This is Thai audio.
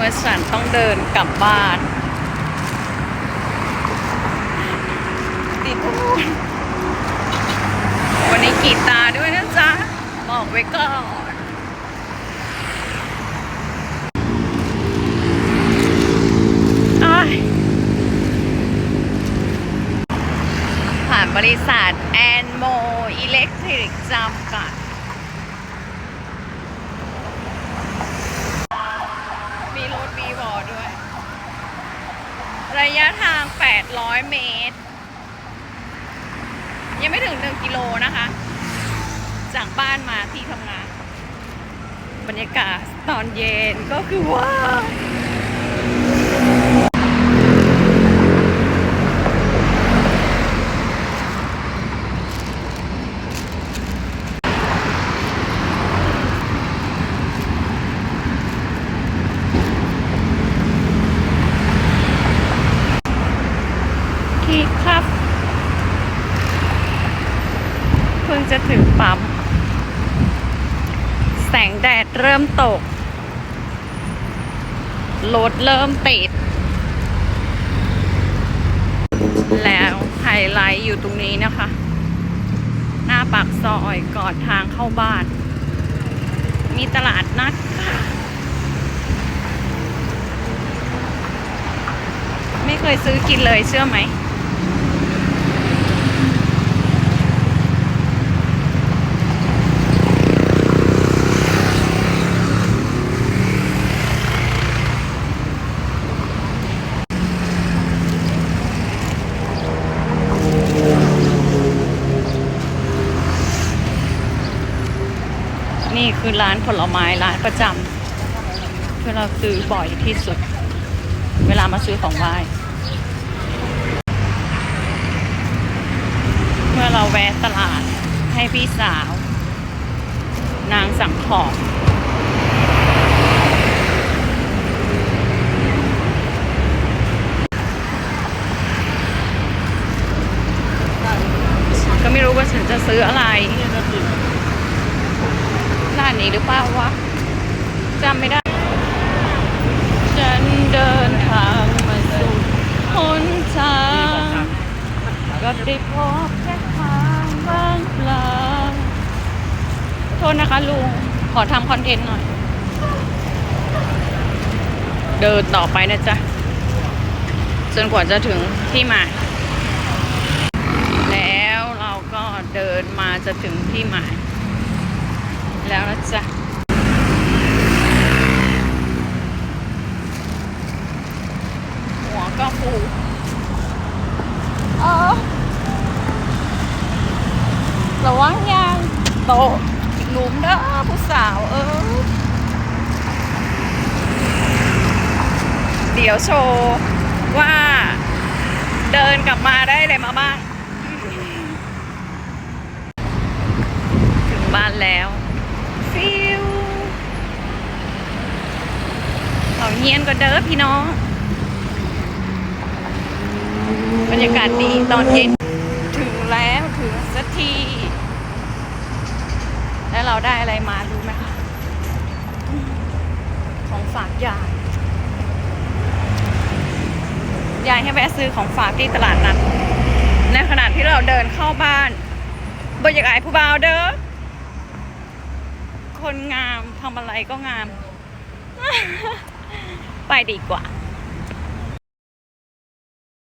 เมื่อฉันต้องเดินกลับบ้านติทูนวันนี้กีตาด้วยนะจ๊ะบอกไว้ก่อนผ่านบริษัทแอนโมอิเล็กทริกจำกัด มีรถมีบอด้วย ระยะทาง 800 เมตร ยังไม่ถึง 1 กิโลนะคะ จากบ้านมาที่ทำงาน บรรยากาศตอนเย็นก็คือว้าว ที่ครับ เพิ่งจะถึงปั๊ม แสงแดดเริ่มตก รถเริ่มติด แล้วไฮไลท์อยู่ตรงนี้นะคะ หน้าปากซอยก่อนทางเข้าบ้าน มีตลาดนัดไม่เคยซื้อกินเลยเชื่อไหม นี่คือร้านผลไม้ร้านประจำที่เราซื้อบ่อยที่สุด เวลามาซื้อของไหว้เมื่อเราแวะตลาดให้พี่สาว นางสั่งของก็ไม่รู้ว่าฉันจะซื้ออะไร นี้หรือเปล่าวะจำไม่ได้ ฉันเดินทางมาสู่หนทางก็ได้พบแค่ทางบางเปล่าโทษนะคะลุง ขอทำคอนเทนต์หน่อย เดินต่อไปนะจ๊ะ จนกว่าจะถึงที่หมายแล้วเราก็เดินมาจะถึงที่หมาย จ๊ะหัวก็ฟูเออระวังยางโตะหลุมเด้อผู้สาวเออเดี๋ยวโชว์ว่าเดินกลับมาได้อะไรมาบ้าง ถึงบ้านแล้ว ฟิว ฮียนก็เด้อพี่น้อง บรรยากาศดีตอนเย็นถึงแล้วถึงสักที แล้วเราได้อะไรมารู้ไหมคะของฝากยายยายให้แวะซื้อของฝากที่ตลาดนัดในขณะที่เราเดินเข้าบ้านบรรยากาศผู้บ่าวเด้อคนงามทำอะไรก็งาม ไปดีกว่า